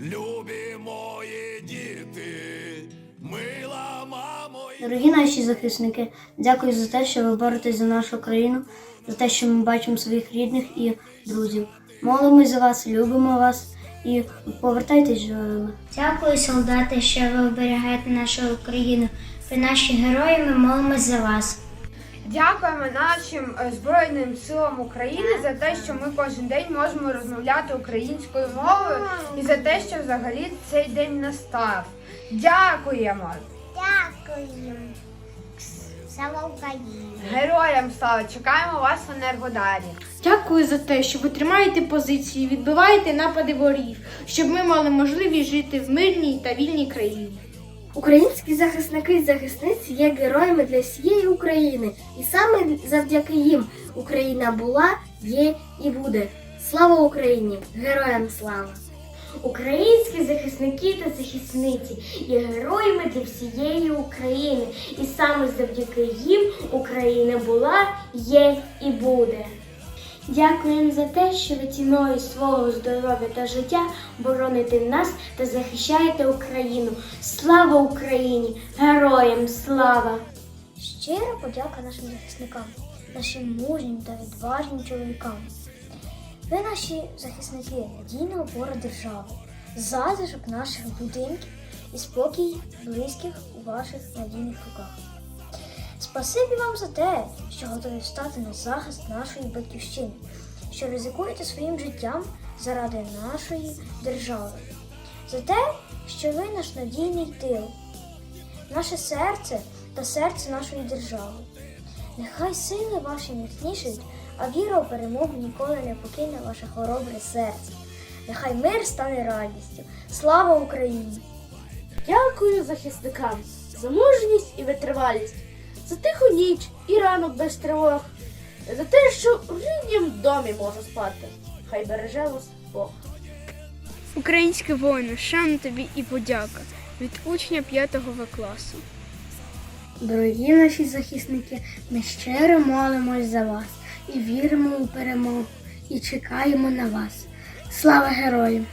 Любі мої діти, мила мамо. Дорогі наші захисники, дякую за те, що ви боретесь за нашу країну, за те, що ми бачимо своїх рідних і друзів. Молимось за вас, любимо вас і повертайтесь живими. Дякую, солдати, що ви оберігаєте нашу Україну. Ви наші герої, ми молимось за вас. Дякуємо нашим е, Збройним силам України за те, що ми кожен день можемо розмовляти українською мовою і за те, що взагалі цей день настав. Дякуємо! Дякую. Слава Україні. Героям слава! Чекаємо вас в Енергодарі. Дякую за те, що ви тримаєте позиції, відбиваєте напади ворогів, щоб ми мали можливість жити в мирній та вільній країні. Українські захисники і захисниці є героями для всієї України, і саме завдяки їм Україна була, є і буде. Слава Україні! Героям слава! Українські захисники та захисниці є героями для всієї України, і саме завдяки їм Україна була, є і буде. Дякуємо за те, що ви ціною свого здоров'я та життя бороните нас та захищаєте Україну. Слава Україні! Героям слава! Щира подяка нашим захисникам, нашим мужнім та відважним чоловікам. Ви наші захисники, надійна опора держави, затишок наших будинків і спокій близьких у ваших надійних руках. Спасибі вам за те, що готові стати на захист нашої батьківщини, що ризикуєте своїм життям заради нашої держави, за те, що ви наш надійний тил, наше серце та серце нашої держави. Нехай сили ваші міцнішають, а віра у перемогу ніколи не покине ваше хоробре серце. Нехай мир стане радістю. Слава Україні! Дякую захисникам за мужність і витривалість, за тиху ніч і ранок без тривог, за те, що в ріднім домі можу спати. Хай береже вас Бог. Українське воїни, шана тобі і подяка від учня 5 В класу. Дорогі наші захисники, ми щиро молимось за вас і віримо у перемогу, і чекаємо на вас. Слава героям!